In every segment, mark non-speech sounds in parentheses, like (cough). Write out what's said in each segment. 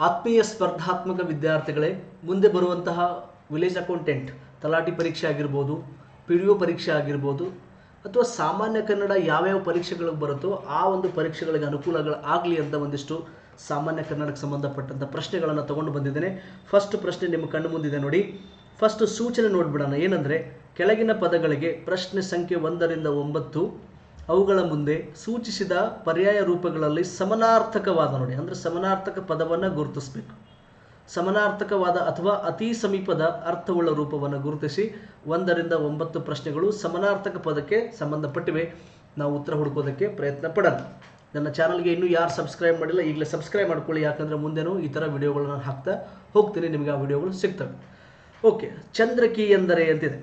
ಆತ್ಮೀಯ ಸ್ಪರ್ಧಾತ್ಮಕ ವಿದ್ಯಾರ್ಥಿಗಳೇ, ಮುಂದೆ ಬರುವಂತಹ ವಿಲೇಜ್ ಅಕೌಂಟೆಂಟ್ ತಲಾಟಿ ಪರೀಕ್ಷೆ ಆಗಿರ್ಬೋದು, ಪಿ ಡಿ ಒ ಪರೀಕ್ಷೆ ಆಗಿರ್ಬೋದು, ಅಥವಾ ಸಾಮಾನ್ಯ ಕನ್ನಡ ಯಾವ್ಯಾವ ಪರೀಕ್ಷೆಗಳಿಗೆ ಬರುತ್ತೋ ಆ ಒಂದು ಪರೀಕ್ಷೆಗಳಿಗೆ ಅನುಕೂಲಗಳು ಆಗಲಿ ಅಂತ ಒಂದಿಷ್ಟು ಸಾಮಾನ್ಯ ಕನ್ನಡಕ್ಕೆ ಸಂಬಂಧಪಟ್ಟಂಥ ಪ್ರಶ್ನೆಗಳನ್ನು ತಗೊಂಡು ಬಂದಿದ್ದೇನೆ. ಫಸ್ಟ್ ಪ್ರಶ್ನೆ ನಿಮ್ಮ ಕಣ್ಣು ಮುಂದಿದೆ ನೋಡಿ. ಫಸ್ಟ್ ಸೂಚನೆ ನೋಡಿಬಿಡೋಣ. ಏನಂದರೆ, ಕೆಳಗಿನ ಪದಗಳಿಗೆ ಪ್ರಶ್ನೆ ಸಂಖ್ಯೆ ಒಂದರಿಂದ ಒಂಬತ್ತು ಅವುಗಳ ಮುಂದೆ ಸೂಚಿಸಿದ ಪರ್ಯಾಯ ರೂಪಗಳಲ್ಲಿ ಸಮನಾರ್ಥಕವಾದ ನೋಡಿ, ಅಂದರೆ ಸಮನಾರ್ಥಕ ಪದವನ್ನು ಗುರುತಿಸಬೇಕು. ಸಮನಾರ್ಥಕವಾದ ಅಥವಾ ಅತಿ ಸಮೀಪದ ಅರ್ಥವುಳ್ಳ ರೂಪವನ್ನು ಗುರುತಿಸಿ, ಒಂದರಿಂದ ಒಂಬತ್ತು ಪ್ರಶ್ನೆಗಳು ಸಮನಾರ್ಥಕ ಪದಕ್ಕೆ ಸಂಬಂಧಪಟ್ಟಿವೆ. ನಾವು ಉತ್ತರ ಹುಡುಕೋದಕ್ಕೆ ಪ್ರಯತ್ನ ಪಡೋಣ. ನನ್ನ ಚಾನಲ್ಗೆ ಇನ್ನೂ ಯಾರು ಸಬ್ಸ್ಕ್ರೈಬ್ ಮಾಡಿಲ್ಲ, ಈಗಲೇ ಸಬ್ಸ್ಕ್ರೈಬ್ ಮಾಡ್ಕೊಳ್ಳಿ, ಯಾಕಂದರೆ ಮುಂದೆನೂ ಈ ಥರ ವಿಡಿಯೋಗಳನ್ನು ಹಾಕ್ತಾ ಹೋಗ್ತೀನಿ, ನಿಮಗೆ ಆ ವಿಡಿಯೋಗಳು ಸಿಗ್ತವೆ. ಓಕೆ, ಚಂದ್ರಕಿ ಎಂದರೆ ಅಂತಿದೆ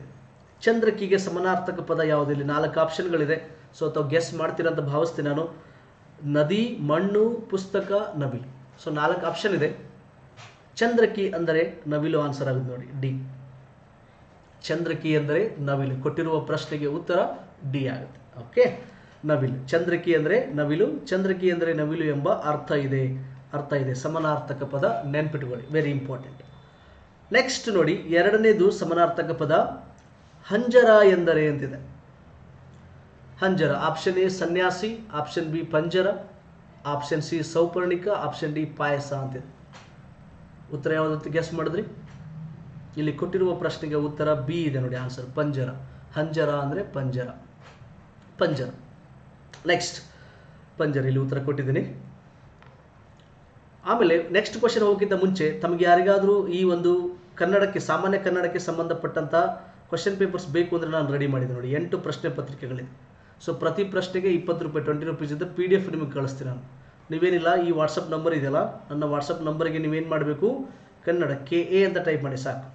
ಚಂದ್ರಕಿಗೆ ಸಮನಾರ್ಥಕ ಪದ ಯಾವುದಿಲ್ಲ ನಾಲ್ಕು ಆಪ್ಷನ್ಗಳಿದೆ ಸೊ ತಾವು ಗೆಸ್ ಮಾಡ್ತೀರಂತ ಭಾವಿಸ್ತೀನಿ ನಾನು. ನದಿ, ಮಣ್ಣು, ಪುಸ್ತಕ, ನವಿಲು. ಸೊ ನಾಲ್ಕು ಆಪ್ಷನ್ ಇದೆ. ಚಂದ್ರಕಿ ಅಂದರೆ ನವಿಲು ಆನ್ಸರ್ ಆಗುತ್ತೆ ನೋಡಿ ಡಿ ಚಂದ್ರಕಿ ಅಂದರೆ ನವಿಲು. ಕೊಟ್ಟಿರುವ ಪ್ರಶ್ನೆಗೆ ಉತ್ತರ ಡಿ ಆಗುತ್ತೆ. ಓಕೆ ನವಿಲು. ಚಂದ್ರಕಿ ಅಂದರೆ ನವಿಲು. ಚಂದ್ರಕಿ ಅಂದರೆ ನವಿಲು ಎಂಬ ಅರ್ಥ ಇದೆ. ಅರ್ಥ ಇದೆ. ಸಮನಾರ್ಥಕ ಪದ ನೆನ್ಪಿಟ್ಕೊಳ್ಳಿ. ವೆರಿ ಇಂಪಾರ್ಟೆಂಟ್ ನೆಕ್ಸ್ಟ್ ನೋಡಿ, ಎರಡನೇದು ಸಮನಾರ್ಥಕ ಪದ ಹಂಜರ ಎಂದರೆ ಅಂತಿದೆ ಹಂಜರ. ಆಪ್ಷನ್ ಎ ಸನ್ಯಾಸಿ. ಆಪ್ಷನ್ ಬಿ ಪಂಜರ. ಆಪ್ಷನ್ ಸಿ ಸೌಪರ್ಣಿಕ. ಆಪ್ಷನ್ ಡಿ ಪಾಯಸ ಅಂತಿದೆ. ಉತ್ತರ ಯಾವುದಂತ ಗೆಸ್ ಮಾಡಿದ್ರಿ? ಇಲ್ಲಿ ಕೊಟ್ಟಿರುವ ಪ್ರಶ್ನೆಗೆ ಉತ್ತರ ಬಿ ಇದೆ ನೋಡಿ ಆನ್ಸರ್ ಪಂಜರ. ಹಂಜರ ಅಂದರೆ ಪಂಜರ. ಪಂಜರ. ನೆಕ್ಸ್ಟ್ ಪಂಜರ ಇಲ್ಲಿ ಉತ್ತರ ಕೊಟ್ಟಿದ್ದೀನಿ. ಆಮೇಲೆ ನೆಕ್ಸ್ಟ್ ಕ್ವಶನ್ ಹೋಗೋಕ್ಕಿಂತ ಮುಂಚೆ ತಮಗೆ ಯಾರಿಗಾದರೂ ಈ ಒಂದು ಕನ್ನಡಕ್ಕೆ, ಸಾಮಾನ್ಯ ಕನ್ನಡಕ್ಕೆ ಸಂಬಂಧಪಟ್ಟಂಥ ಕ್ವಶನ್ ಪೇಪರ್ಸ್ ಬೇಕು ಅಂದರೆ ನಾನು ರೆಡಿ ಮಾಡಿದೆ ನೋಡಿ. ಎಂಟು ಪ್ರಶ್ನೆ ಪತ್ರಿಕೆಗಳಿದೆ. ಸೊ ಪ್ರತಿ ಪ್ರಶ್ನೆಗೆ ಇಪ್ಪತ್ತು ರೂಪಾಯಿ ಟ್ವೆಂಟಿ ರುಪೀಸ್ ಇದ್ದ ಪಿ ಡಿ ಎಫ್ ನಿಮಗೆ ಕಳಿಸ್ತೀನಿ ನಾನು. ನೀವೇನಿಲ್ಲ, ಈ ವಾಟ್ಸಪ್ ನಂಬರ್ ಇದೆಯಲ್ಲ, ನನ್ನ ವಾಟ್ಸಪ್ ನಂಬರ್ಗೆ ನೀವೇನು ಮಾಡಬೇಕು? ಕನ್ನಡ ಕೆ ಎ ಅಂತ ಟೈಪ್ ಮಾಡಿ, ಸಾಕು.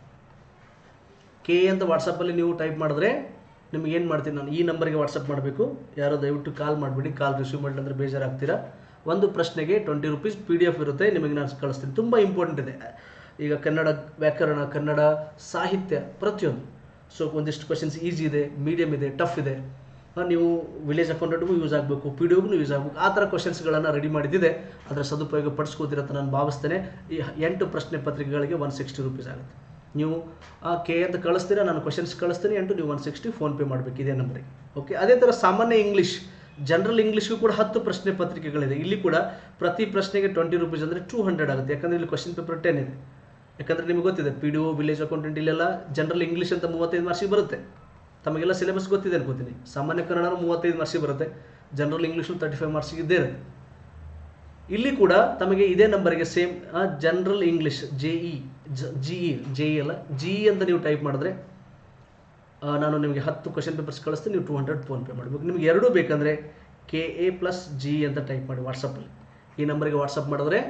ಕೆ ಎ ಅಂತ ವಾಟ್ಸಪ್ಪಲ್ಲಿ ನೀವು ಟೈಪ್ ಮಾಡಿದ್ರೆ ನಿಮ್ಗೆ ಏನು ಮಾಡ್ತೀನಿ ನಾನು? ಈ ನಂಬರ್ಗೆ ವಾಟ್ಸಪ್ ಮಾಡಬೇಕು. ಯಾರೋ ದಯವಿಟ್ಟು ಕಾಲ್ ಮಾಡಿಬಿಡಿ ಕಾಲ್ ರಿಸೀವ್ ಮಾಡಿಲ್ಲ ಅಂದರೆ ಬೇಜಾರಾಗ್ತೀರಾ? ಒಂದು ಪ್ರಶ್ನೆಗೆ twenty rupees P D F ಇರುತ್ತೆ, ನಿಮಗೆ ನಾನು ಕಳಿಸ್ತೀನಿ. ತುಂಬ ಇಂಪಾರ್ಟೆಂಟ್ ಇದೆ. ಈಗ ಕನ್ನಡ ವ್ಯಾಕರಣ, ಕನ್ನಡ ಸಾಹಿತ್ಯ ಪ್ರತಿಯೊಂದು. ಸೊ ಒಂದಿಷ್ಟು ಕ್ವಶನ್ಸ್ ಈಸಿ ಇದೆ ಮೀಡಿಯಮ್ ಇದೆ ಟಫ್ ಇದೆ. ನೀವು ವಿಲೇಜ್ ಅಕೌಂಟೆಂಟ್ಗೂ ಯೂಸ್ ಆಗಬೇಕು ಪಿ ಡಿ ಒಗೂ ಯೂಸ್ ಆಗಬೇಕು, ಆ ಥರ ಕ್ವಶನ್ಸ್ಗಳನ್ನು ರೆಡಿ ಮಾಡಿದ್ದಿದೆ. ಅದರ ಸದುಪಯೋಗ ಪಡಿಸ್ಕೋತಿರತ್ತ ನಾನು ಭಾವಿಸ್ತೇನೆ. ಈ ಎಂಟು ಪ್ರಶ್ನೆ ಪತ್ರಿಕೆಗಳಿಗೆ ಒನ್ ಸಿಕ್ಸ್ಟಿ ರುಪೀಸ್ ಆಗುತ್ತೆ. ನೀವು, ಆ ಕೆ ಅಂತ ಕಳಿಸ್ತೀರಾ, ನಾನು ಕ್ವಶನ್ಸ್ ಕಳಿಸ್ತೀನಿ, ಎಂಟು ನೀವು ಒನ್ ಸಿಕ್ಸ್ಟಿ ಫೋನ್ಪೇ ಮಾಡಬೇಕು, ಇದೇ ನಂಬರಿಗೆ ಓಕೆ ಅದೇ ಥರ ಸಾಮಾನ್ಯ ಇಂಗ್ಲೀಷ್ ಜನರಲ್ ಇಂಗ್ಲೀಷ್ಗೂ ಕೂಡ ಹತ್ತು ಪ್ರಶ್ನೆ ಪತ್ರಿಕೆಗಳಿದೆ. ಇಲ್ಲಿ ಕೂಡ ಪ್ರತಿ ಪ್ರಶ್ನೆಗೆ ಟ್ವೆಂಟಿ ರುಪೀಸ್ ಅಂದರೆ ಟೂ ಹಂಡ್ರೆಡ್ ಆಗುತ್ತೆ. ಯಾಕಂದರೆ ಇಲ್ಲಿ ಕ್ವಶನ್ ಪೇಪರ್ ಟೆನ್ ಇದೆ. ಯಾಕಂದರೆ ನಿಮಗೆ ಗೊತ್ತಿದೆ P D O village accountant ಇಲ್ಲೆಲ್ಲ ಜನರಲ್ ಇಂಗ್ಲೀಷ್ ಅಂತ ಮೂವತ್ತೈದು ಮಾರ್ಕ್ಸಿಗೆ ಬರುತ್ತೆ. ತಮಗೆಲ್ಲ ಸಿಲೆಬಸ್ ಗೊತ್ತಿದೆ ಅನ್ಕೋತೀನಿ. ಸಾಮಾನ್ಯ ಕನ್ನಡ ಮೂವತ್ತೈದು ಮಾರ್ಕ್ಸಿಗೆ ಬರುತ್ತೆ. ಜನರಲ್ ಇಂಗ್ಲೀಷು ತರ್ಟಿ ಫೈವ್ ಮಾರ್ಕ್ಸಿಗೆ ಇದ್ದೇ ಇರುತ್ತೆ. ಇಲ್ಲಿ ಕೂಡ ತಮಗೆ ಇದೇ ನಂಬರ್ಗೆ same general English J E G E J E ಅಲ್ಲ ಜಿ ಇ ಅಂತ ನೀವು ಟೈಪ್ ಮಾಡಿದ್ರೆ ನಾನು ನಿಮಗೆ ಹತ್ತು ಕ್ವಶನ್ ಪೇಪರ್ಸ್ ಕಳಿಸ್ತೀನಿ, ನೀವು ಟೂ ಹಂಡ್ರೆಡ್ ಫೋನ್ಪೇ ಮಾಡಬೇಕು. ನಿಮಗೆ ಎರಡೂ ಬೇಕಂದರೆ ಕೆ ಎ ಪ್ಲಸ್ ಜಿ ಅಂತ ಟೈಪ್ ಮಾಡಿ ವಾಟ್ಸಪ್ಪಲ್ಲಿ ಈ ನಂಬರ್ಗೆ ವಾಟ್ಸಪ್ ಮಾಡಿದ್ರೆ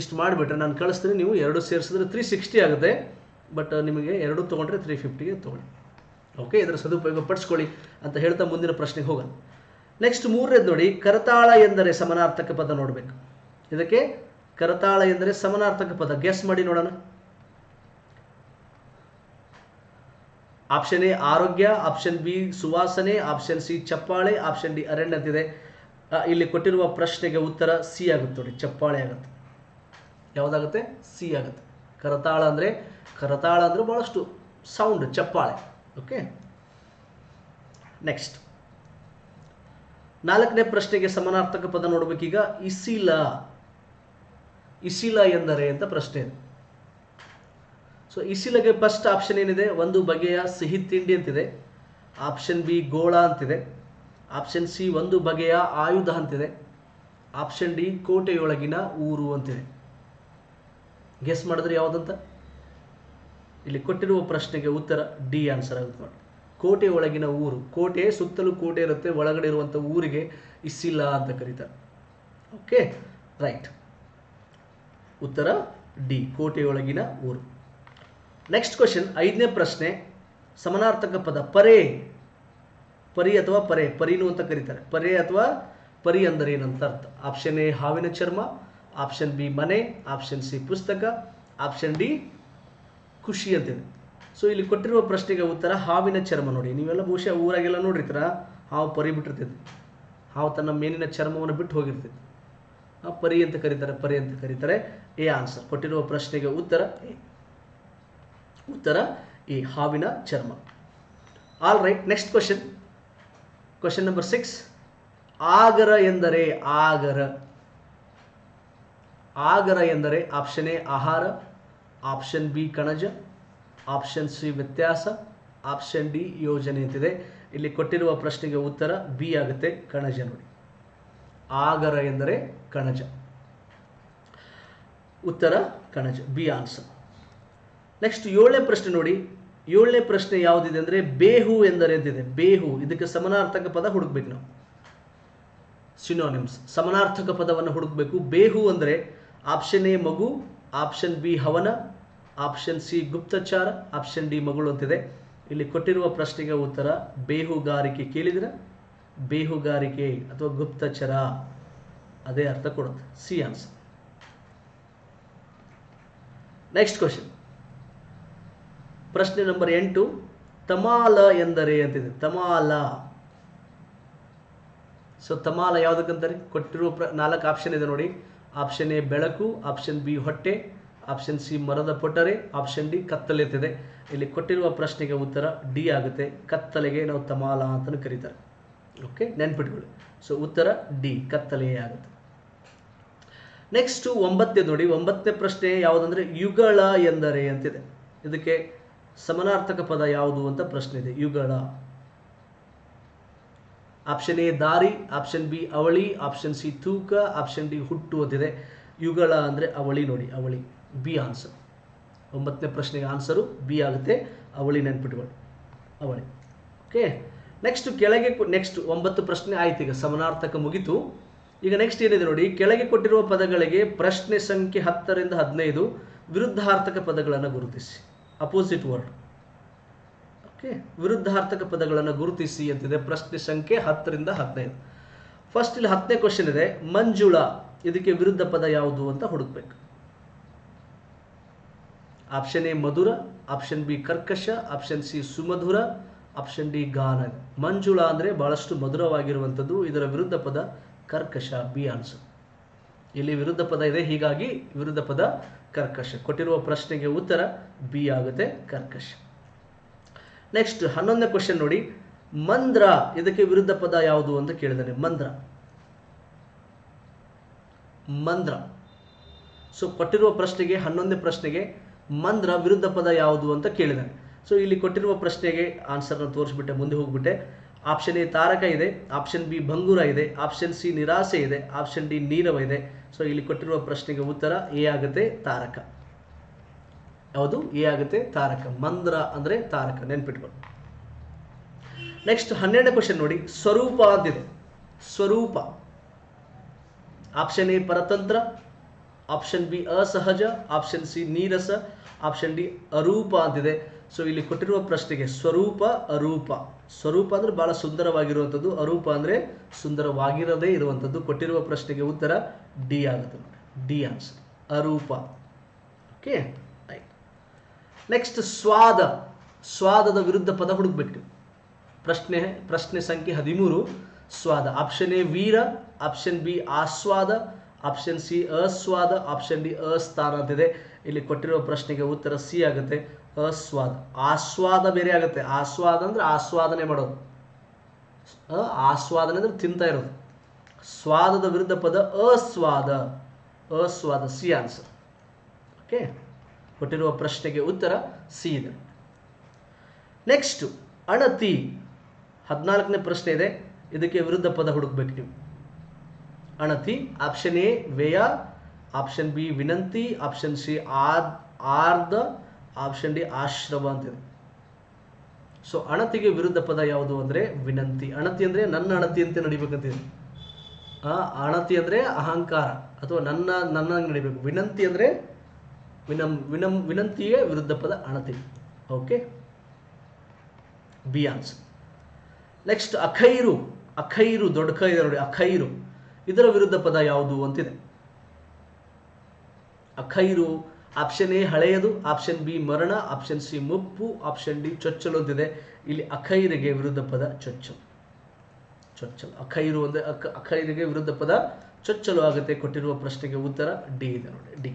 ಇಷ್ಟು ಮಾಡಿಬಿಟ್ರೆ ನಾನು ಕಳಿಸ್ತೀನಿ, ನೀವು ಎರಡು ಸೇರಿಸಿದ್ರೆ ತ್ರೀ ಸಿಕ್ಸ್ಟಿ ಆಗುತ್ತೆ. ಬಟ್ ನಿಮಗೆ ಎರಡು ತೊಗೊಂಡ್ರೆ ತ್ರೀ ಫಿಫ್ಟಿಗೆ ತೊಗೊಳ್ಳಿ. ಓಕೆ ಇದರ ಸದುಪಯೋಗ ಪಡಿಸ್ಕೊಳ್ಳಿ ಅಂತ ಹೇಳ್ತಾ ಮುಂದಿನ ಪ್ರಶ್ನೆಗೆ ಹೋಗೋಣ. ನೆಕ್ಸ್ಟ್ ಮೂರನೇದು ನೋಡಿ, ಕರತಾಳ ಎಂದರೆ ಸಮನಾರ್ಥಕ ಪದ ನೋಡಬೇಕು. ಇದಕ್ಕೆ ಕರತಾಳ ಎಂದರೆ ಸಮನಾರ್ಥಕ ಪದ. ಗೆಸ್ ಮಾಡಿ ನೋಡೋಣ. ಆಪ್ಷನ್ ಎ ಆರೋಗ್ಯ. ಆಪ್ಷನ್ ಬಿ ಸುವಾಸನೆ. ಆಪ್ಷನ್ ಸಿ ಚಪ್ಪಾಳೆ. ಆಪ್ಷನ್ ಡಿ ಅರಣ್ಯ ಇಲ್ಲಿ ಕೊಟ್ಟಿರುವ ಪ್ರಶ್ನೆಗೆ ಉತ್ತರ ಸಿ ಆಗುತ್ತೆ ನೋಡಿ. ಚಪ್ಪಾಳೆ ಆಗುತ್ತೆ. ಯಾವುದಾಗುತ್ತೆ? ಸಿ ಆಗುತ್ತೆ. ಕರತಾಳ ಅಂದರೆ ಕರತಾಳ ಅಂದರೆ ಭಾಳಷ್ಟು ಸೌಂಡ್ ಚಪ್ಪಾಳೆ. ಓಕೆ ನೆಕ್ಸ್ಟ್ ನಾಲ್ಕನೇ ಪ್ರಶ್ನೆಗೆ ಸಮಾನಾರ್ಥಕ ಪದ ನೋಡಬೇಕೀಗ ಇಸಿಲ. ಇಸಿಲ ಎಂದರೆ ಅಂತ ಪ್ರಶ್ನೆ. ಸೊ ಇಸಿಲಗೆ ಫಸ್ಟ್ ಆಪ್ಷನ್ ಏನಿದೆ? ಒಂದು ಬಗೆಯ ಸಿಹಿ ತಿಂಡಿ ಅಂತಿದೆ. ಆಪ್ಷನ್ ಬಿ ಗೋಳ ಅಂತಿದೆ. ಆಪ್ಷನ್ ಸಿ ಒಂದು ಬಗೆಯ ಆಯುಧ ಅಂತಿದೆ. ಆಪ್ಷನ್ ಡಿ ಕೋಟೆಯೊಳಗಿನ ಊರು ಅಂತಿದೆ. ಗೆಸ್ ಮಾಡಿದ್ರೆ ಯಾವುದಂತ? ಇಲ್ಲಿ ಕೊಟ್ಟಿರುವ ಪ್ರಶ್ನೆಗೆ ಉತ್ತರ ಡಿ ಆನ್ಸರ್ ಆಗುತ್ತೆ ನೋಡಿ. ಕೋಟೆ ಒಳಗಿನ ಊರು, ಕೋಟೆ ಸುತ್ತಲೂ ಕೋಟೆ ಇರುತ್ತೆ, ಒಳಗಡೆ ಇರುವಂಥ ಊರಿಗೆ ಇಸ್ಸಿಲ್ಲ ಅಂತ ಕರೀತಾರೆ. ಓಕೆ ರೈಟ್ ಉತ್ತರ ಡಿ ಕೋಟೆಯೊಳಗಿನ ಊರು. ನೆಕ್ಸ್ಟ್ ಕ್ವಶನ್ ಐದನೇ ಪ್ರಶ್ನೆ, ಸಮನಾರ್ಥಕ ಪದ ಪರೇ, ಪರಿ ಅಥವಾ ಪರೆ, ಪರಿನು ಅಂತ ಕರೀತಾರೆ. ಪರೆ ಅಥವಾ ಪರಿ ಅಂದರೆ ಏನಂತ ಅರ್ಥ. ಆಪ್ಷನ್ ಎ ಹಾವಿನ ಚರ್ಮ ಆಪ್ಷನ್ ಬಿ ಮನೆ ಆಪ್ಷನ್ ಸಿ ಪುಸ್ತಕ ಆಪ್ಷನ್ ಡಿ ಖುಷಿ ಅಂತೇಳಿ ಸೊ ಇಲ್ಲಿ ಕೊಟ್ಟಿರುವ ಪ್ರಶ್ನೆಗೆ ಉತ್ತರ ಹಾವಿನ ಚರ್ಮ ನೋಡಿ. ನೀವೆಲ್ಲ ಬಹುಶಃ ಊರಾಗೆಲ್ಲ ನೋಡಿರ್ತೀರ? ಹಾವು ಪರಿ ಬಿಟ್ಟಿರ್ತೈತಿ. ಹಾವು ತನ್ನ ಮೇನಿನ ಚರ್ಮವನ್ನು ಬಿಟ್ಟು ಹೋಗಿರ್ತೈತಿ. ಆ, ಪರಿ ಅಂತ ಕರೀತಾರೆ ಪರಿ ಅಂತ ಕರೀತಾರೆ. A answer. ಕೊಟ್ಟಿರುವ ಪ್ರಶ್ನೆಗೆ ಉತ್ತರ ಎ. ಉತ್ತರ ಈ ಹಾವಿನ ಚರ್ಮ. All right next question question number six ಆಗರ ಎಂದರೆ ಆಗರ. ಆಗರ ಎಂದರೆ ಆಪ್ಷನ್ ಎ ಆಹಾರ. ಆಪ್ಷನ್ ಬಿ ಕಣಜ, ಆಪ್ಷನ್ ಸಿ ವ್ಯತ್ಯಾಸ, ಆಪ್ಷನ್ ಡಿ ಯೋಜನೆ ಅಂತಿದೆ. ಇಲ್ಲಿ ಕೊಟ್ಟಿರುವ ಪ್ರಶ್ನೆಗೆ ಉತ್ತರ ಬಿ ಆಗುತ್ತೆ, ಕಣಜ ನೋಡಿ. ಆಗರ ಎಂದರೆ ಕಣಜ. ಉತ್ತರ ಕಣಜ, ಬಿ ಆನ್ಸರ್. ನೆಕ್ಸ್ಟ್ ಏಳನೇ ಪ್ರಶ್ನೆ ನೋಡಿ. ಏಳನೇ ಪ್ರಶ್ನೆ ಯಾವುದಿದೆ ಅಂದರೆ ಬೇಹು ಎಂದರೆ ಅಂತಿದೆ ಬೇಹು, ಇದಕ್ಕೆ ಸಮನಾರ್ಥಕ ಪದ ಹುಡುಕ್ಬೇಕು ನಾವು. ಸಿನೋನಿಮ್ಸ್ ಸಮನಾರ್ಥಕ ಪದವನ್ನು ಹುಡುಕಬೇಕು. ಬೇಹು ಅಂದರೆ ಆಪ್ಷನ್ ಎ ಮಗು ಆಪ್ಷನ್ ಬಿ ಹವನ, ಆಪ್ಷನ್ ಸಿ ಗುಪ್ತಚಾರ, ಆಪ್ಷನ್ ಡಿ ಮಗಳು ಅಂತಿದೆ. ಇಲ್ಲಿ ಕೊಟ್ಟಿರುವ ಪ್ರಶ್ನೆಗೆ ಉತ್ತರ ಬೇಹುಗಾರಿಕೆ ಕೇಳಿದ್ರ, ಬೇಹುಗಾರಿಕೆ ಅಥವಾ ಗುಪ್ತಚರ? ಅದೇ ಅರ್ಥ ಕೊಡುತ್ತೆ. C answer. ನೆಕ್ಸ್ಟ್ ಕ್ವಶನ್ ಪ್ರಶ್ನೆ ನಂಬರ್ ಎಂಟು, ತಮಾಲ ಎಂದರೆ ಅಂತಿದೆ. ತಮಾಲ. ಸೊ ತಮಾಲ ಯಾವುದಕ್ಕಂತಾರೆ? ಕೊಟ್ಟಿರುವ ನಾಲ್ಕು ಆಪ್ಷನ್ ಇದೆ ನೋಡಿ. ಆಪ್ಷನ್ ಎ ಬೆಳಕು. ಆಪ್ಷನ್ ಬಿ ಹೊಟ್ಟೆ. ಆಪ್ಷನ್ ಸಿ ಮರದ ಪೊಟರೆ ಆಪ್ಷನ್ ಡಿ ಕತ್ತಲೆ ಅಂತಿದೆ ಇಲ್ಲಿ ಕೊಟ್ಟಿರುವ ಪ್ರಶ್ನೆಗೆ ಉತ್ತರ ಡಿ ಆಗುತ್ತೆ. ಕತ್ತಲೆಗೆ ನಾವು ತಮಾಲ ಅಂತಲೂ ಕರೀತಾರೆ. ಓಕೆ ನೆನ್ಪಿಟ್ಕೊಳ್ಳಿ. ಸೊ ಉತ್ತರ ಡಿ ಕತ್ತಲೆಯೇ ಆಗುತ್ತೆ. ನೆಕ್ಸ್ಟ್ ಒಂಬತ್ತನೇ ನೋಡಿ. ಒಂಬತ್ತನೇ ಪ್ರಶ್ನೆ ಯಾವುದಂದ್ರೆ ಯುಗಳ ಎಂದರೆ ಅಂತಿದೆ ಇದಕ್ಕೆ ಸಮನಾರ್ಥಕ ಪದ ಯಾವುದು ಅಂತ ಪ್ರಶ್ನೆ ಇದೆ. ಯುಗಳ. ಆಪ್ಷನ್ ಎ ದಾರಿ. ಆಪ್ಷನ್ ಬಿ ಅವಳಿ. ಆಪ್ಷನ್ ಸಿ ತೂಕ. ಆಪ್ಷನ್ ಡಿ ಹುಟ್ಟು ಅಂತಿದೆ. ಯುಗಳ ಅಂದರೆ ಅವಳಿ ನೋಡಿ. ಅವಳಿ. ಬಿ ಆನ್ಸರ್ ಒಂಬತ್ತನೇ ಪ್ರಶ್ನೆಗೆ ಆನ್ಸರು ಬಿ ಆಗುತ್ತೆ. ಅವಳಿ ನೆನ್ಪಿಟ್ಕೊಳ್ಳಿ. ಅವಳಿ. ಓಕೆ ನೆಕ್ಸ್ಟ್ ಕೆಳಗೆ ನೆಕ್ಸ್ಟ್ ಒಂಬತ್ತು ಪ್ರಶ್ನೆ ಆಯ್ತು ಈಗ. ಸಮನಾರ್ಥಕ ಮುಗಿತು. ಈಗ ನೆಕ್ಸ್ಟ್ ಏನಿದೆ ನೋಡಿ. ಕೆಳಗೆ ಕೊಟ್ಟಿರುವ ಪದಗಳಿಗೆ ಪ್ರಶ್ನೆ ಸಂಖ್ಯೆ ಹತ್ತರಿಂದ ಹದಿನೈದು ವಿರುದ್ಧಾರ್ಥಕ ಪದಗಳನ್ನು ಗುರುತಿಸಿ. ಅಪೋಸಿಟ್ ವರ್ಡ್ ವಿರುದ್ಧಾರ್ಥಕ ಪದಗಳನ್ನು ಗುರುತಿಸಿ ಅಂತಿದೆ. ಪ್ರಶ್ನೆ ಸಂಖ್ಯೆ ಹತ್ತರಿಂದ ಹದಿನೈದು. ಫಸ್ಟ್ ಇಲ್ಲಿ ಹತ್ತನೇ ಕ್ವಶನ್ ಇದೆ. ಮಂಜುಳ, ಇದಕ್ಕೆ ವಿರುದ್ಧ ಪದ ಯಾವುದು ಅಂತ ಹುಡುಕ್ಬೇಕು. ಆಪ್ಷನ್ ಎ ಮಧುರ ಆಪ್ಷನ್ ಬಿ ಕರ್ಕಶ ಆಪ್ಷನ್ ಸಿ ಸುಮಧುರ ಆಪ್ಷನ್ ಡಿ ಗಾನ ಮಂಜುಳ ಅಂದರೆ ಬಹಳಷ್ಟು ಮಧುರವಾಗಿರುವಂಥದ್ದು ಇದರ ವಿರುದ್ಧ ಪದ ಕರ್ಕಶ ಬಿ ಆನ್ಸರ್ ಇಲ್ಲಿ ವಿರುದ್ಧ ಪದ ಇದೆ. ಹೀಗಾಗಿ ವಿರುದ್ಧ ಪದ ಕರ್ಕಶ. ಕೊಟ್ಟಿರುವ ಪ್ರಶ್ನೆಗೆ ಉತ್ತರ ಬಿ ಆಗುತ್ತೆ ಕರ್ಕಶ. ನೆಕ್ಸ್ಟ್ ಹನ್ನೊಂದನೇ ಕ್ವಶನ್ ನೋಡಿ. ಮಂದ್ರ, ಇದಕ್ಕೆ ವಿರುದ್ಧ ಪದ ಯಾವುದು ಅಂತ ಕೇಳಿದಾನೆ ಮಂದ್ರ. ಮಂದ್ರ. ಸೊ ಕೊಟ್ಟಿರುವ ಪ್ರಶ್ನೆಗೆ, ಹನ್ನೊಂದನೇ ಪ್ರಶ್ನೆಗೆ ಮಂದ್ರ ವಿರುದ್ಧ ಪದ ಯಾವುದು ಅಂತ ಕೇಳಿದಾನೆ ಸೊ ಇಲ್ಲಿ ಕೊಟ್ಟಿರುವ ಪ್ರಶ್ನೆಗೆ ಆನ್ಸರ್ನ ತೋರಿಸ್ಬಿಟ್ಟೆ, ಮುಂದೆ ಹೋಗ್ಬಿಟ್ಟೆ. ಆಪ್ಷನ್ ಎ ತಾರಕ ಇದೆ ಆಪ್ಷನ್ ಬಿ ಭಂಗುರ ಇದೆ ಆಪ್ಷನ್ ಸಿ ನಿರಾಸೆ ಇದೆ ಆಪ್ಷನ್ ಡಿ ನೀರವ ಇದೆ. ಸೊ ಇಲ್ಲಿ ಕೊಟ್ಟಿರುವ ಪ್ರಶ್ನೆಗೆ ಉತ್ತರ ಎ ಆಗುತ್ತೆ ತಾರಕ. ಯಾವುದು ಎ ಆಗುತ್ತೆ ತಾರಕ. ಮಂದ್ರ ಅಂದರೆ ತಾರಕ ನೆನ್ಪಿಟ್ಕೊಂಡು ನೆಕ್ಸ್ಟ್ ಹನ್ನೆರಡನೇ ಕ್ವಶನ್ ನೋಡಿ. ಸ್ವರೂಪ ಅಂತಿದೆ. ಸ್ವರೂಪ. ಆಪ್ಷನ್ ಎ ಪರತಂತ್ರ. ಆಪ್ಷನ್ ಬಿ ಅಸಹಜ. ಆಪ್ಷನ್ ಸಿ ನೀರಸ. ಆಪ್ಷನ್ ಡಿ ಅರೂಪ ಅಂತಿದೆ. ಸೊ ಇಲ್ಲಿ ಕೊಟ್ಟಿರುವ ಪ್ರಶ್ನೆಗೆ ಸ್ವರೂಪ, ಅರೂಪ. ಸ್ವರೂಪ ಅಂದ್ರೆ ಬಹಳ ಸುಂದರವಾಗಿರುವಂಥದ್ದು. ಅರೂಪ ಅಂದ್ರೆ ಸುಂದರವಾಗಿರದೇ ಇರುವಂಥದ್ದು. ಕೊಟ್ಟಿರುವ ಪ್ರಶ್ನೆಗೆ ಉತ್ತರ ಡಿ ಆಗುತ್ತೆ ಡಿ ಆನ್ಸರ್. ಅರೂಪ. ಓಕೆ ನೆಕ್ಸ್ಟ್ ಸ್ವಾದ. ಸ್ವಾದದ ವಿರುದ್ಧ ಪದ ಹುಡುಕ್ಬೇಕು. ಪ್ರಶ್ನೆ ಪ್ರಶ್ನೆ ಸಂಖ್ಯೆ ಹದಿಮೂರು ಸ್ವಾದ. ಆಪ್ಷನ್ ಎ ವೀರ. ಆಪ್ಷನ್ ಬಿ ಆಸ್ವಾದ. ಆಪ್ಷನ್ ಸಿ ಅಸ್ವಾದ. ಆಪ್ಷನ್ ಡಿ ಅಸ್ಥಾನ ಅಂತಿದೆ ಇಲ್ಲಿ ಕೊಟ್ಟಿರುವ ಪ್ರಶ್ನೆಗೆ ಉತ್ತರ ಸಿ ಆಗುತ್ತೆ. ಅಸ್ವಾದ. ಆಸ್ವಾದ ಬೇರೆ ಆಗುತ್ತೆ. ಆಸ್ವಾದ ಅಂದ್ರೆ ಆಸ್ವಾದನೆ ಮಾಡೋದು. ಅ, ಆಸ್ವಾದನೆ ಅಂದ್ರೆ ತಿಂತಾ ಇರೋದು. ಸ್ವಾದದ ವಿರುದ್ಧ ಪದ ಅಸ್ವಾದ. ಅಸ್ವಾದ. ಸಿ ಆನ್ಸರ್ ಓಕೆ ಕೊಟ್ಟಿರುವ ಪ್ರಶ್ನೆಗೆ ಉತ್ತರ ಸಿ ಇದೆ. ನೆಕ್ಸ್ಟ್ ಅಣತಿ. ಹದಿನಾಲ್ಕನೇ ಪ್ರಶ್ನೆ ಇದೆ. ಇದಕ್ಕೆ ವಿರುದ್ಧ ಪದ ಹುಡುಕ್ಬೇಕು ನೀವು. ಅಣತಿ ಆಪ್ಷನ್ ಎ ವ್ಯಯ. ಆಪ್ಷನ್ ಬಿ ವಿನಂತಿ. ಆಪ್ಷನ್ ಸಿ ಆದ್ ಆರ್ಧ. ಆಪ್ಷನ್ ಡಿ ಆಶ್ರಮ ಅಂತಿದೆ. ಸೊ ಅಣತಿಗೆ ವಿರುದ್ಧ ಪದ ಯಾವುದು ಅಂದ್ರೆ ವಿನಂತಿ. ಅಣತಿ ಅಂದ್ರೆ ನನ್ನ ಅಣತಿ ಅಂತ ನಡಿಬೇಕಂತಿದೆ. ಅಣತಿ ಅಂದ್ರೆ ಅಹಂಕಾರ. ಅಥವಾ ನನ್ನ ನನ್ನ ನಡಿಬೇಕು. ವಿನಂತಿ ಅಂದ್ರೆ ವಿನಮ್ ವಿನಮ್, ವಿನಂತಿಯ ವಿರುದ್ಧ ಪದ ಅಣತಿ. ಓಕೆ ಬಿ ನೆಕ್ಸ್ಟ್ ಅಖೈರು. ಅಖೈರು, ದೊಡ್ಡ ಕೈ ನೋಡಿ, ಅಖೈರು. ಇದರ ವಿರುದ್ಧ ಪದ ಯಾವುದು ಅಂತಿದೆ. ಅಖೈರು ಆಪ್ಷನ್ ಎ ಹಳೆಯದು ಆಪ್ಷನ್ ಬಿ ಮರಣ ಆಪ್ಷನ್ ಸಿ ಮುಪ್ಪು ಆಪ್ಷನ್ ಡಿ ಚೊಚ್ಚಲು ಅಂತಿದೆ ಇಲ್ಲಿ ಅಖೈರಿಗೆ ವಿರುದ್ಧ ಪದ ಚೊಚ್ಚಲು. ಚೊಚ್ಚಲು. ಅಖೈರು ಅಂದ್ರೆ ಅಖ, ಅಖೈರಿಗೆ ವಿರುದ್ಧ ಪದ ಚೊಚ್ಚಲು ಆಗುತ್ತೆ, ಕೊಟ್ಟಿರುವ ಪ್ರಶ್ನೆಗೆ ಉತ್ತರ ಡಿ ಇದೆ ನೋಡಿ, ಡಿ.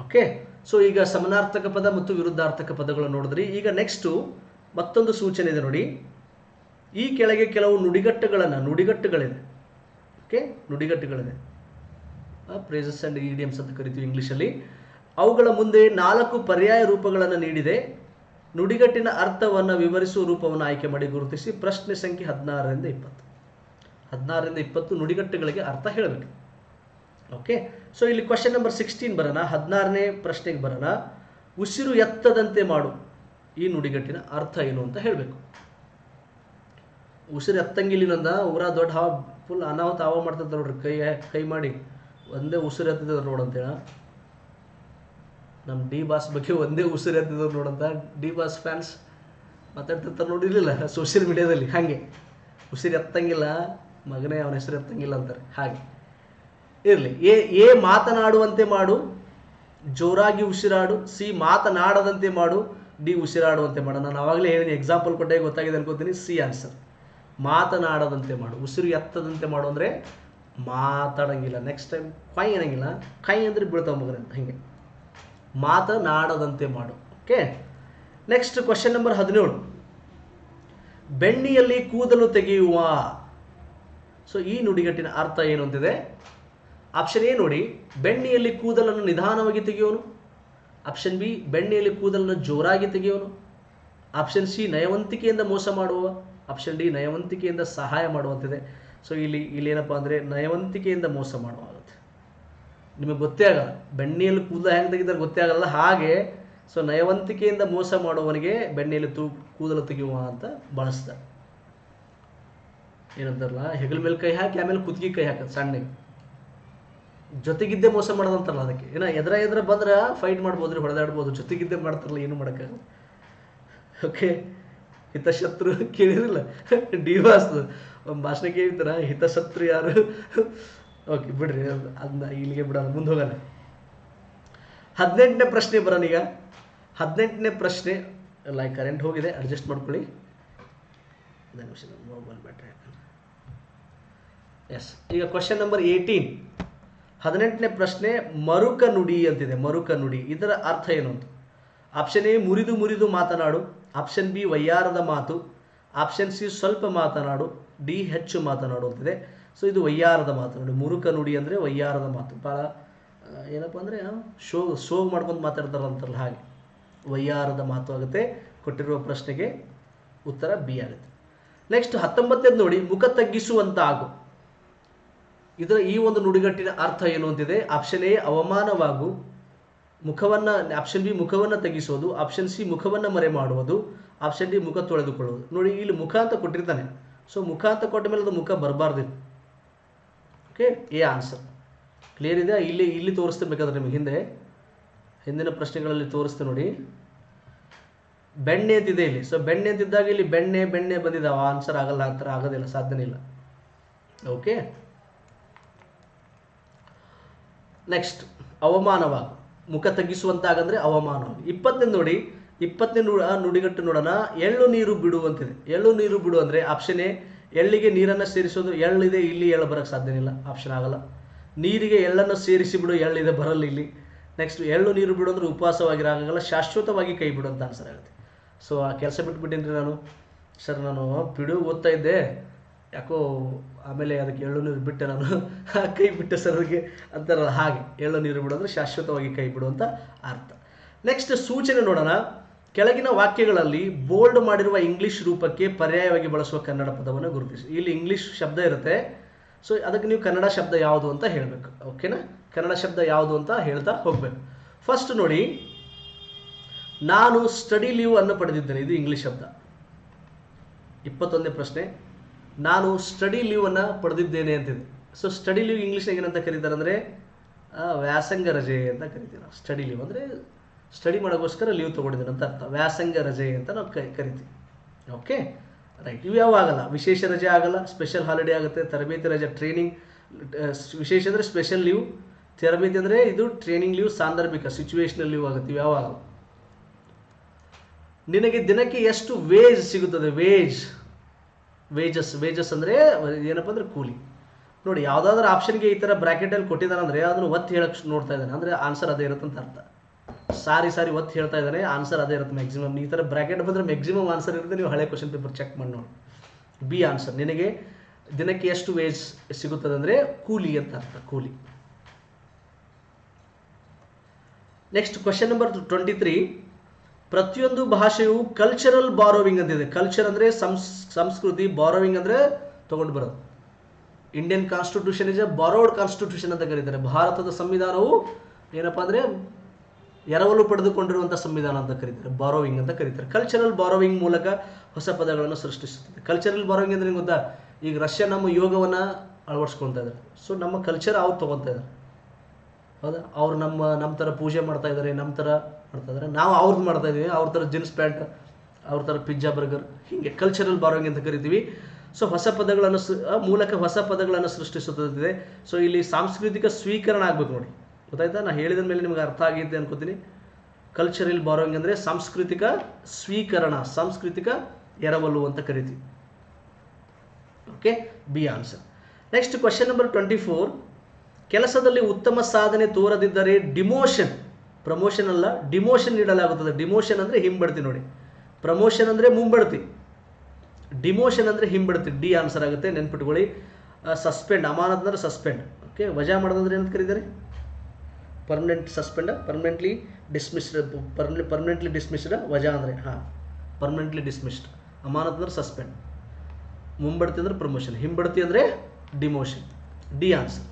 ಓಕೆ ಸೊ ಈಗ ಸಮನಾರ್ಥಕ ಪದ ಮತ್ತು ವಿರುದ್ಧಾರ್ಥಕ ಪದಗಳು ನೋಡಿದ್ರಿ. ಈಗ ನೆಕ್ಸ್ಟು ಮತ್ತೊಂದು ಸೂಚನೆ ಇದೆ ನೋಡಿ. ಈ ಕೆಳಗೆ ಕೆಲವು ನುಡಿಗಟ್ಟುಗಳನ್ನು, ನುಡಿಗಟ್ಟುಗಳಿದೆ. ಓಕೆ ನುಡಿಗಟ್ಟುಗಳಿದೆ. ಪ್ರೇಸಸ್ ಆ್ಯಂಡ್ ಇಡಿಯಮ್ಸ್ ಅಂತ ಕರಿತೀವಿ ಇಂಗ್ಲೀಷಲ್ಲಿ ಅವುಗಳ ಮುಂದೆ ನಾಲ್ಕು ಪರ್ಯಾಯ ರೂಪಗಳನ್ನು ನೀಡಿದೆ. ನುಡಿಗಟ್ಟಿನ ಅರ್ಥವನ್ನು ವಿವರಿಸುವ ರೂಪವನ್ನು ಆಯ್ಕೆ ಮಾಡಿ ಗುರುತಿಸಿ. ಪ್ರಶ್ನೆ ಸಂಖ್ಯೆ ಹದಿನಾರರಿಂದ ಇಪ್ಪತ್ತು. ಹದಿನಾರರಿಂದ ಇಪ್ಪತ್ತು ನುಡಿಗಟ್ಟುಗಳಿಗೆ ಅರ್ಥ ಹೇಳಬೇಕು. ಓಕೆ ಸೊ ಇಲ್ಲಿ ಕ್ವಶನ್ ನಂಬರ್ ಸಿಕ್ಸ್ಟೀನ್ ಬರೋಣ, ಹದಿನಾರನೇ ಪ್ರಶ್ನೆಗೆ ಬರೋಣ. ಉಸಿರು ಎತ್ತದಂತೆ ಮಾಡು. ಈ ನುಡಿಗಟ್ಟಿನ ಅರ್ಥ ಏನು ಅಂತ ಹೇಳಬೇಕು. ಉಸಿರು ಎತ್ತಂಗಿಲ್ಲಿನಂದ ಊರ ದೊಡ್ಡ ಹಾವ ಫುಲ್ ಅನಾಹುತ ಹಾವ ಮಾಡ್ತಿರ್ತಾರೆ ನೋಡ್ರಿ, ಕೈ ಕೈ ಮಾಡಿ. ಒಂದೇ ಉಸಿರು ಎತ್ತಿದ್ರು ನೋಡಂತೇಳ ನಮ್ಮ ಡಿ ಬಾಸ್ ಬಗ್ಗೆ ಒಂದೇ ಉಸಿರು ಎತ್ತಿದ್ರು ನೋಡಂತ ಡಿ ಬಾಸ್ ಫ್ಯಾನ್ಸ್ ಮಾತಾಡ್ತಿರ್ತಾರೆ ನೋಡಿರ್ಲಿಲ್ಲ ಸೋಷಿಯಲ್ ಮೀಡಿಯಾದಲ್ಲಿ ಹಾಗೆ. ಉಸಿರು ಎತ್ತಂಗಿಲ್ಲ, ಮಗನೇ ಅವನ ಹೆಸರು ಎತ್ತಂಗಿಲ್ಲ ಅಂತಾರೆ, ಹಾಗೆ. ಇರಲಿ. ಎ ಎ ಮಾತನಾಡುವಂತೆ ಮಾಡು, ಜೋರಾಗಿ ಉಸಿರಾಡು, ಸಿ ಮಾತನಾಡದಂತೆ ಮಾಡು, ಡಿ ಉಸಿರಾಡುವಂತೆ ಮಾಡು. ನಾನು ಆವಾಗಲೇ ಹೇಳಿದ್ದೀನಿ ಎಕ್ಸಾಂಪಲ್ ಕೊಟ್ಟೆ, ಗೊತ್ತಾಗಿದೆ ಅನ್ಕೋತೀನಿ, ಸಿ ಆನ್ಸರ್ ಮಾತನಾಡದಂತೆ ಮಾಡು. ಉಸಿರು ಎತ್ತದಂತೆ ಮಾಡು ಅಂದರೆ ಮಾತಾಡಂಗಿಲ್ಲ. ನೆಕ್ಸ್ಟ್ ಟೈಮ್ ಕೈ ಏನಂಗಿಲ್ಲ ಕೈ ಅಂದರೆ ಬೀಳ್ತಾವ ಮಗನ, ಹಿಂಗೆ. ಮಾತನಾಡದಂತೆ ಮಾಡು. ಓಕೆ ನೆಕ್ಸ್ಟ್ ಕ್ವಶನ್ ನಂಬರ್ ಹದಿನೇಳು. ಬೆಣ್ಣಿಯಲ್ಲಿ ಕೂದಲು ತೆಗೆಯುವ. ಸೊ ಈ ನುಡಿಗಟ್ಟಿನ ಅರ್ಥ ಏನು ಅಂತಿದೆ? ಆಪ್ಷನ್ ಎ ನೋಡಿ, ಬೆಣ್ಣೆಯಲ್ಲಿ ಕೂದಲನ್ನು ನಿಧಾನವಾಗಿ ತೆಗೆಯೋನು. ಆಪ್ಷನ್ ಬಿ ಬೆಣ್ಣೆಯಲ್ಲಿ ಕೂದಲನ್ನು ಜೋರಾಗಿ ತೆಗೆಯೋನು. ಆಪ್ಷನ್ ಸಿ ನಯವಂತಿಕೆಯಿಂದ ಮೋಸ ಮಾಡುವ. ಆಪ್ಷನ್ ಡಿ ನಯವಂತಿಕೆಯಿಂದ ಸಹಾಯ ಮಾಡುವಂತಿದೆ. ಸೊ ಇಲ್ಲಿ ಇಲ್ಲಿ ಏನಪ್ಪ ಅಂದರೆ ನಯವಂತಿಕೆಯಿಂದ ಮೋಸ ಮಾಡುವಾಗುತ್ತೆ. ನಿಮಗೆ ಗೊತ್ತೇ ಆಗಲ್ಲ. ಬೆಣ್ಣೆಯಲ್ಲಿ ಕೂದಲು ಹೆಂಗೆ ತೆಗಿತಾರೆ ಗೊತ್ತೇ ಆಗಲ್ಲ. ಹಾಗೆ ಸೊ ನಯವಂತಿಕೆಯಿಂದ ಮೋಸ ಮಾಡುವವನಿಗೆ ಬೆಣ್ಣೆಯಲ್ಲಿ ತೂ, ಕೂದಲು ತೆಗೆಯುವ ಅಂತ ಬಳಸ್ತಾರೆ. ಏನಂತಾರಲ್ಲ, ಹೆಗಲ ಮೇಲೆ ಕೈ ಹಾಕಿ ಆಮೇಲೆ ಕುತ್ತಿಗೆ ಕೈ ಹಾಕೋದು, ಸಣ್ಣಗೆ. ಜೊತೆಗಿದ್ದೇ ಮೋಸ ಮಾಡೋದಂತಾರಲ್ಲ ಅದಕ್ಕೆ. ಏನ ಎದ್ರ ಎದ್ರ ಬಂದ್ರೆ ಫೈಟ್ ಮಾಡ್ಬೋದ್ರಿ ಹೊಡೆದಾಡ್ಬೋದು, ಜೊತೆಗಿದ್ದೆ ಮಾಡ್ತಾರಲ್ಲ, ಏನು ಮಾಡೋಕ್ಕಾಗಲ್ಲ ಓಕೆ ಹಿತಶತ್ರು ಕೇಳಿರಲಿಲ್ಲ. ಡಿ ವಾಸ್ ಭಾಷಣ ಕೇಳಿದ್ರ ಹಿತಶತ್ರು ಯಾರು? ಓಕೆ ಬಿಡ್ರಿ ಅದನ್ನ ಇಲ್ಲಿಗೆ ಬಿಡೋಣ, ಮುಂದೆ ಹೋಗೋಣ. ಹದಿನೆಂಟನೇ ಪ್ರಶ್ನೆ ಬರೋಣ ಈಗ. ಹದಿನೆಂಟನೇ ಪ್ರಶ್ನೆ ಲೈಕ್ ಕರೆಂಟ್ ಹೋಗಿದೆ ಅಡ್ಜಸ್ಟ್ ಮಾಡ್ಕೊಳ್ಳಿ. ನಿಮಿಷ ಮೊಬೈಲ್ ಬ್ಯಾಟ್ರಿ ಎಸ್ ಈಗ ಕ್ವಶನ್ ನಂಬರ್ ಏಯ್ಟೀನ್ ಹದಿನೆಂಟನೇ ಪ್ರಶ್ನೆ ಮರುಕ ನುಡಿ ಅಂತಿದೆ, ಮರುಕ ನುಡಿ. ಇದರ ಅರ್ಥ ಏನು ಅಂತ? ಆಪ್ಷನ್ ಎ ಮುರಿದು ಮುರಿದು ಮಾತನಾಡು. ಆಪ್ಷನ್ ಬಿ ವಯ್ಯಾರದ ಮಾತು. ಆಪ್ಷನ್ ಸಿ ಸ್ವಲ್ಪ ಮಾತನಾಡು. ಡಿ ಹೆಚ್ಚು ಮಾತನಾಡು ಅಂತಿದೆ. ಸೊ ಇದು ವಯ್ಯಾರದ ಮಾತು. ನೋಡಿ, ಮುರುಕ ನುಡಿ ಅಂದರೆ ವಯ್ಯಾರದ ಮಾತು. ಭಾಳ ಏನಪ್ಪ ಅಂದರೆ ಶೋ ಶೋಗ್ ಮಾಡ್ಕೊಂಡು ಮಾತಾಡ್ತಾರ ಅಂತಾರಲ್ಲ ಹಾಗೆ. ವಯ್ಯಾರದ ಮಾತು ಆಗುತ್ತೆ. ಕೊಟ್ಟಿರುವ ಪ್ರಶ್ನೆಗೆ ಉತ್ತರ ಬಿ ಆಗುತ್ತೆ. ನೆಕ್ಸ್ಟ್ ಹತ್ತೊಂಬತ್ತನೇದು ನೋಡಿ, ಮುಖ ತಗ್ಗಿಸುವಂತ ಆಗು ಇದರ ಈ ಒಂದು ನುಡಿಗಟ್ಟಿನ ಅರ್ಥ ಏನು ಅಂತಿದೆ? ಆಪ್ಷನ್ ಎ ಅವಮಾನವಾಗು, ಮುಖವನ್ನ ಆಪ್ಷನ್ ಬಿ ಮುಖವನ್ನ ತೆಗೆಸೋದು ಆಪ್ಷನ್ ಸಿ ಮುಖವನ್ನ ಮರೆ ಮಾಡುವುದು ಆಪ್ಷನ್ ಡಿ ಮುಖ ತೊಳೆದುಕೊಳ್ಳುವುದು. ನೋಡಿ, ಇಲ್ಲಿ ಮುಖ ಅಂತ ಕೊಟ್ಟಿರ್ತಾನೆ. ಸೊ ಮುಖ ಅಂತ ಕೊಟ್ಟ ಮೇಲೆ ಅದು ಮುಖ ಬರಬಾರ್ದು ಓಕೆ ಎ ಆನ್ಸರ್ ಕ್ಲಿಯರ್ ಇದೆ ಇಲ್ಲಿ ಇಲ್ಲಿ ತೋರಿಸ್ತಬೇಕಾದ್ರೆ ನಿಮಗೆ. ಹಿಂದೆ, ಹಿಂದಿನ ಪ್ರಶ್ನೆಗಳಲ್ಲಿ ತೋರಿಸ್ತೇನೆ ನೋಡಿ. ಬೆಣ್ಣೆ ಅಂತಿದೆ ಇಲ್ಲಿ. ಸೊ ಬೆಣ್ಣೆ ಅಂತಿದ್ದಾಗ ಇಲ್ಲಿ ಬೆಣ್ಣೆ ಬೆಣ್ಣೆ ಬಂದಿದ್ದಾವೆ ಆನ್ಸರ್ ಆಗಲ್ಲ, ಆ ಥರ ಆಗೋದಿಲ್ಲ. ಸಾಧ್ಯನೇ ಇಲ್ಲ. ಓಕೆ ನೆಕ್ಸ್ಟ್ ಅವಮಾನವಾಗು ಮುಖ ತಗ್ಗಿಸುವಂತಾಗಂದ್ರೆ ಅವಮಾನ. ಇಪ್ಪತ್ತನೇ ನೋಡಿ, ಇಪ್ಪತ್ತನೇ ನು ಆ ನುಡಿಗಟ್ಟು ನೋಡೋಣ. ಎಳ್ಳು ನೀರು ಬಿಡು ಅಂತಿದೆ. ಎಳ್ಳು ನೀರು ಬಿಡು ಅಂದರೆ ಆಪ್ಷನ್ ಎ, ಎಳ್ಳಿಗೆ ನೀರನ್ನು ಸೇರಿಸೋದು ಎಳ್ಳಿದೆ, ಇಲ್ಲಿ ಎಳ್ಳು ಬರೋಕ್ಕೆ ಸಾಧ್ಯನಿಲ್ಲ ಆಪ್ಷನ್ ಆಗಲ್ಲ. ನೀರಿಗೆ ಎಳ್ಳನ್ನು ಸೇರಿಸಿ ಬಿಡು, ಎಳ್ಳಿದೆ ಬರಲ್ಲ ಇಲ್ಲಿ. ನೆಕ್ಸ್ಟ್ ಎಳ್ಳು ನೀರು ಬಿಡು ಅಂದರೆ ಉಪವಾಸವಾಗಿರಾಗಲ್ಲ ಶಾಶ್ವತವಾಗಿ ಕೈ ಬಿಡು ಅಂತ ಆನ್ಸರ್ ಆಗುತ್ತೆ. ಸೊ ಆ ಕೆಲಸ ಬಿಟ್ಬಿಟ್ಟೇನ್ರಿ ನಾನು. ಸರ್, ನಾನು ಬಿಡು ಓದ್ತಾ ಇದ್ದೆ. ಯಾಕೋ ಆಮೇಲೆ ಅದಕ್ಕೆ ಎಳ್ಳು ನೀರು ಬಿಟ್ಟೆ ನಾನು. (laughs) ಕೈ ಬಿಟ್ಟೆ ಸರ್ ಅದಕ್ಕೆ ಅಂತಾರಲ್ಲ ಹಾಗೆ. ಎಳ್ಳು ನೀರು ಬಿಡು ಅಂದರೆ ಶಾಶ್ವತವಾಗಿ ಕೈ ಬಿಡು ಅಂತ ಅರ್ಥ. ನೆಕ್ಸ್ಟ್ ಸೂಚನೆ ನೋಡೋಣ. ಕೆಳಗಿನ ವಾಕ್ಯಗಳಲ್ಲಿ ಬೋಲ್ಡ್ ಮಾಡಿರುವ ಇಂಗ್ಲಿಷ್ ರೂಪಕ್ಕೆ ಪರ್ಯಾಯವಾಗಿ ಬಳಸುವ ಕನ್ನಡ ಪದವನ್ನು ಗುರುತಿಸಿ. ಇಲ್ಲಿ ಇಂಗ್ಲಿಷ್ ಶಬ್ದ ಇರುತ್ತೆ. ಸೊ ಅದಕ್ಕೆ ನೀವು ಕನ್ನಡ ಶಬ್ದ ಯಾವುದು ಅಂತ ಹೇಳಬೇಕು. ಓಕೆನಾ ಕನ್ನಡ ಶಬ್ದ ಯಾವುದು ಅಂತ ಹೇಳ್ತಾ ಹೋಗ್ಬೇಕು. ಫಸ್ಟ್ ನೋಡಿ. ನಾನು ಸ್ಟಡಿ ಲೀವ್ ಅನ್ನು ಪಡೆದಿದ್ದೇನೆ. ಇದು ಇಂಗ್ಲಿಷ್ ಶಬ್ದ. ಇಪ್ಪತ್ತೊಂದನೇ ಪ್ರಶ್ನೆ. ನಾನು ಸ್ಟಡಿ ಲೀವ್ ಅನ್ನು ಪಡೆದಿದ್ದೇನೆ ಅಂತಿದ್ದೆ ಸೊ ಸ್ಟಡಿ ಲೀವ್ ಇಂಗ್ಲೀಷ್ನಾಗ ಏನಂತ ಕರೀತಾರೆ ಅಂದರೆ ವ್ಯಾಸಂಗ ರಜೆ ಅಂತ ಕರಿತೀವಿ ನಾವು ಸ್ಟಡಿ ಲೀವ್ ಅಂದರೆ ಸ್ಟಡಿ ಮಾಡೋಕ್ಕೋಸ್ಕರ ಲೀವ್ ತೊಗೊಂಡಿದ್ದೇನೆ ಅಂತ ಅರ್ಥ. ವ್ಯಾಸಂಗ ರಜೆ ಅಂತ ನಾವು ಕರಿತೀವಿ. ಓಕೆ ರೈಟ್ ಇವು ಯಾವ ಆಗಲ್ಲ? ವಿಶೇಷ ರಜೆ ಆಗಲ್ಲ ಸ್ಪೆಷಲ್ ಹಾಲಿಡೇ ಆಗುತ್ತೆ, ತರಬೇತಿ ರಜೆ ಟ್ರೈನಿಂಗ್ ವಿಶೇಷ ಅಂದರೆ ಸ್ಪೆಷಲ್ ಲೀವ್ ತರಬೇತಿ ಅಂದರೆ ಇದು ಟ್ರೈನಿಂಗ್ ಲೀವ್ ಸಾಂದರ್ಭಿಕ ಸಿಚುವೇಶನಲ್ ಲೀವ್ ಆಗುತ್ತೆ. ಯಾವ ನಿನಗೆ ದಿನಕ್ಕೆ ಎಷ್ಟು ವೇಜ್ ಸಿಗುತ್ತದೆ? ವೇಜ್ ವೇಜಸ್ ವೇಜಸ್ ಅಂದರೆ ಏನಪ್ಪ ಅಂದರೆ ಕೂಲಿ. ನೋಡಿ, ಯಾವುದಾದ್ರೂ ಆಪ್ಷನ್ಗೆ ಈ ಥರ ಬ್ರ್ಯಾಕೆಟಲ್ಲಿ ಕೊಟ್ಟಿದ್ದಾನೆ ಅಂದರೆ ಅದನ್ನು ಒತ್ತು ಹೇಳಕ್ಕೆ ನೋಡ್ತಾ ಇದ್ದಾನೆ. ಅಂದರೆ ಆನ್ಸರ್ ಅದೇ ಇರುತ್ತೆ ಅಂತ ಅರ್ಥ. ಸಾರಿ ಸಾರಿ ಒತ್ತು ಹೇಳ್ತಾ ಇದ್ದಾನೆ. ಆನ್ಸರ್ ಅದೇ ಇರುತ್ತೆ ಮ್ಯಾಕ್ಸಿಮಮ್ ಈ ಥರ ಬ್ರ್ಯಾಕೆಟ್ ಬಂದರೆ ಮ್ಯಾಕ್ಸಿಮಮ್ ಆನ್ಸರ್ ಇರುತ್ತೆ. ನೀವು ಹಳೆ ಕ್ವಶನ್ ಪೇಪರ್ ಚೆಕ್ ಮಾಡಿ ನೋಡಿ. ಬಿ ಆನ್ಸರ್ ನಿನಗೆ ದಿನಕ್ಕೆ ಎಷ್ಟು ವೇಜ್ ಸಿಗುತ್ತದೆ ಅಂದರೆ ಕೂಲಿ ಅಂತ ಅರ್ಥ, ಕೂಲಿ. Next question number twenty three ಪ್ರತಿಯೊಂದು ಭಾಷೆಯು ಕಲ್ಚರಲ್ ಬಾರೋವಿಂಗ್ ಅಂತಿದೆ. ಕಲ್ಚರ್ ಅಂದರೆ ಸಂಸ್, ಸಂಸ್ಕೃತಿ ಬಾರೋವಿಂಗ್ ಅಂದರೆ ತಗೊಂಡು ಬರೋದು. Indian constitution is a borrowed constitution ಅಂತ ಕರೀತಾರೆ. ಭಾರತದ ಸಂವಿಧಾನವು ಏನಪ್ಪ ಅಂದರೆ ಎರವಲು ಪಡೆದುಕೊಂಡಿರುವಂಥ ಸಂವಿಧಾನ ಅಂತ ಕರೀತಾರೆ. ಬಾರೋವಿಂಗ್ ಅಂತ ಕರೀತಾರೆ. ಕಲ್ಚರಲ್ ಬಾರೋವಿಂಗ್ ಮೂಲಕ ಹೊಸ ಪದಗಳನ್ನು ಸೃಷ್ಟಿಸುತ್ತದೆ. ಕಲ್ಚರಲ್ ಬಾರೋವಿಂಗ್ ಅಂದ್ರೆ ಗೊತ್ತಾ? ಈಗ ರಷ್ಯಾ ನಮ್ಮ ಯೋಗವನ್ನು ಅಳವಡಿಸ್ಕೊಳ್ತಾ ಇದ್ದಾರೆ ಸೊ ನಮ್ಮ ಕಲ್ಚರ್ ಅವ್ರು ತೊಗೊತಾ ಇದ್ದಾರೆ ಹೌದಾ? ಅವ್ರು ನಮ್ಮ ನಮ್ಮ ಥರ ಪೂಜೆ ಮಾಡ್ತಾ ಇದ್ದಾರೆ ನಮ್ಮ ಥರ ಇದ್ದಾರೆ ನಾವು ಅವ್ರದ್ದು ಮಾಡ್ತಾ ಇದೀವಿ. ಅವ್ರ ಥರ ಜೀನ್ಸ್ ಪ್ಯಾಂಟ್, ಅವ್ರ ಥರ ಪಿಜ್ಜಾ, ಬರ್ಗರ್, ಹೀಗೆ ಕಲ್ಚರಲ್ ಬಾರೋಂಗ್ ಅಂತ ಕರಿತೀವಿ. ಸೊ ಹೊಸ ಪದಗಳನ್ನು ಮೂಲಕ ಹೊಸ ಪದಗಳನ್ನು ಸೃಷ್ಟಿಸುತ್ತಿದೆ ಸೊ ಇಲ್ಲಿ ಸಾಂಸ್ಕೃತಿಕ ಸ್ವೀಕರಣ ಆಗ್ಬೇಕು ನೋಡಿ. ಗೊತ್ತಾಯ್ತಾ? ನಾ ಹೇಳಿದ ಮೇಲೆ ನಿಮ್ಗೆ ಅರ್ಥ ಆಗೈತೆ ಅನ್ಕೋತೀನಿ. ಕಲ್ಚರಲ್ ಬಾರೋಂಗ್ ಅಂದರೆ ಸಾಂಸ್ಕೃತಿಕ ಸ್ವೀಕರಣ, ಸಾಂಸ್ಕೃತಿಕ ಎರವಲು ಅಂತ ಕರಿತೀವಿ. Okay B answer next question number twenty four ಕೆಲಸದಲ್ಲಿ ಉತ್ತಮ ಸಾಧನೆ ತೋರದಿದ್ದರೆ ಡಿಮೋಷನ್ ಪ್ರಮೋಷನ್ ಅಲ್ಲ ಡಿಮೋಷನ್ ನೀಡಲಾಗುತ್ತದೆ. ಡಿಮೋಷನ್ ಅಂದರೆ ಹಿಂಬಡ್ತಿ ನೋಡಿ. ಪ್ರಮೋಷನ್ ಅಂದರೆ ಮುಂಬಡ್ತಿ. ಡಿಮೋಷನ್ ಅಂದರೆ ಹಿಂಬಡ್ತಿ. ಡಿ ಆನ್ಸರ್ ಆಗುತ್ತೆ, ನೆನ್ಪಿಟ್ಕೊಳ್ಳಿ. ಸಸ್ಪೆಂಡ್ ಅಮಾನತ್ ಅಂದರೆ ಸಸ್ಪೆಂಡ್ ಓಕೆ ವಜಾ ಮಾಡೋದಂದ್ರೆ ಏನಂತ ಕರೀತಾರೆ? Permanent suspend permanently dismissed perma permanently dismissed ವಜಾ ಅಂದರೆ, ಹಾಂ. ಪರ್ಮನೆಂಟ್ಲಿ ಡಿಸ್ಮಿಸ್ಡ್ ಅಮಾನತ್ ಅಂದ್ರೆ ಸಸ್ಪೆಂಡ್ ಮುಂಬಡ್ತಿ ಅಂದ್ರೆ ಪ್ರಮೋಷನ್ ಹಿಂಬಡ್ತಿ ಅಂದರೆ demotion D answer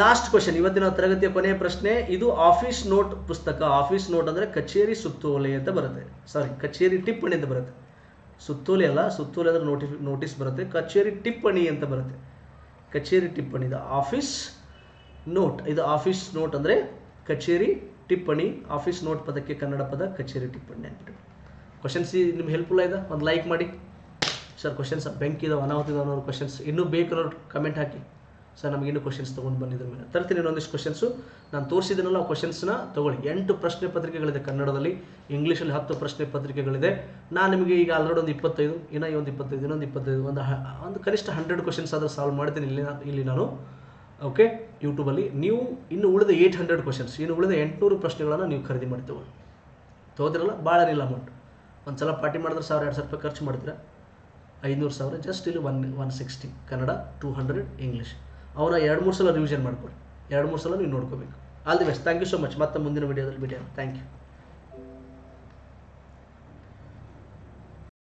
last question ಇವತ್ತಿನ ತರಗತಿಯ ಕೊನೆಯ ಪ್ರಶ್ನೆ, ಇದು ಆಫೀಸ್ ನೋಟ್ ಪುಸ್ತಕ. ಆಫೀಸ್ ನೋಟ್ ಅಂದರೆ ಕಚೇರಿ ಸುತ್ತೋಲೆ ಅಂತ ಬರುತ್ತೆ. ಸಾರಿ ಕಚೇರಿ ಟಿಪ್ಪಣಿ ಅಂತ ಬರುತ್ತೆ. ಸುತ್ತೋಲೆ ಅಲ್ಲ, ಸುತ್ತೋಲೆ ಅಂದರೆ ನೋಟಿಫಿ ನೋಟಿಸ್ ಬರುತ್ತೆ. ಕಚೇರಿ ಟಿಪ್ಪಣಿ ಅಂತ ಬರುತ್ತೆ. ಕಚೇರಿ ಟಿಪ್ಪಣಿ, ಇದು ಆಫೀಸ್ ನೋಟ್ ಇದು ಆಫೀಸ್ ನೋಟ್ ಅಂದರೆ ಕಚೇರಿ ಟಿಪ್ಪಣಿ ಆಫೀಸ್ ನೋಟ್ ಪದಕ್ಕೆ ಕನ್ನಡ ಪದ, ಕಚೇರಿ ಟಿಪ್ಪಣಿ ಅಂತ ಕ್ವಶನ್ಸ್ ನಿಮ್ಗೆ ಹೆಲ್ಪ್ಫುಲ್ ಆಯ್ತಾ? ಒಂದು ಲೈಕ್ ಮಾಡಿ. ಸರ್ ಕ್ವಶನ್ಸ್ ಬೆಂಕಿದ ಇದಾವೆ, ಅನಾಹುತ ಇದಾವೆ ಅನ್ನೋರು ಕ್ವಶನ್ಸ್ ಇನ್ನೂ ಬೇಕು ಕಮೆಂಟ್ ಹಾಕಿ. ಸರ್ ನಮಗೆ ಇನ್ನು ಕ್ವಶನ್ಸ್ ತೊಗೊಂಡು ಬಂದಿದ್ರ. ಮೇಲೆ ತರ್ತೀನಿ ಇನ್ನೊಂದಿಷ್ಟು ಕ್ವಶನ್ಸು ನಾನು ತೋರಿಸಿದ್ದೀನಲ್ಲ ಆ ಕ್ವಶನ್ಸ್ನ ತೊಗೊಳ್ಳಿ. ಎಂಟು ಪ್ರಶ್ನೆ ಪತ್ರಿಕೆಗಳಿದೆ ಕನ್ನಡದಲ್ಲಿ. ಇಂಗ್ಲೀಷಲ್ಲಿ ಹತ್ತು ಪ್ರಶ್ನೆ ಪತ್ರಿಕೆಗಳಿದೆ. ನಾನು ನಿಮಗೆ ಈಗ ಆಲ್ರೆಡಿ ಒಂದು ಇಪ್ಪತ್ತೈದು, ಇನ್ನೂ ಒಂದು ಇಪ್ಪತ್ತೈದು, ಇನ್ನೊಂದು ಇಪ್ಪತ್ತೈದು, ಒಂದು ಒಂದು ಕನಿಷ್ಠ ಹಂಡ್ರೆಡ್ ಕ್ವಶನ್ಸ್ ಆದರೂ ಸಾಲ್ವ್ ಮಾಡ್ತೀನಿ ಇಲ್ಲಿ ಇಲ್ಲಿ ನಾನು. ಓಕೆ ಯೂಟ್ಯೂಬಲ್ಲಿ ನೀವು ಇನ್ನು ಉಳಿದ ಏಯ್ಟ್ ಹಂಡ್ರೆಡ್ ಕ್ವಶನ್ಸ್ ಇನ್ನು ಉಳಿದ ಎಂಟುನೂರು ಪ್ರಶ್ನೆಗಳನ್ನು ನೀವು ಖರೀದಿ ಮಾಡಿ ತಗೊಳ್ಳಿ. ತೋದ್ರಲ್ಲ ಭಾಳ ಇಲ್ಲ ಅಮೌಂಟ್ ಒಂದು ಸಲ ಪಾರ್ಟಿ ಮಾಡಿದ್ರೆ ಸಾವಿರ, ಎರಡು ಸಾವಿರ ರೂಪಾಯಿ ಖರ್ಚು ಮಾಡ್ತೀರಾ? ಐನೂರು ಸಾವಿರ ಜಸ್ಟ್ ಇಲ್ಲಿ one one sixty Kannada two hundred English ಅವನ್ನ ಎರಡು ಮೂರು ಸಲ ರಿವಿಷನ್ ಮಾಡ್ಕೊಳ್ಳಿ ಎರಡು ಮೂರು ಸಲ ನೀವು ನೋಡ್ಕೋಬೇಕು. All the best thank you so much ಮತ್ತೆ ಮುಂದಿನ ವಿಡಿಯೋದಲ್ಲಿ ಭೇಟಿ ಥ್ಯಾಂಕ್ ಯು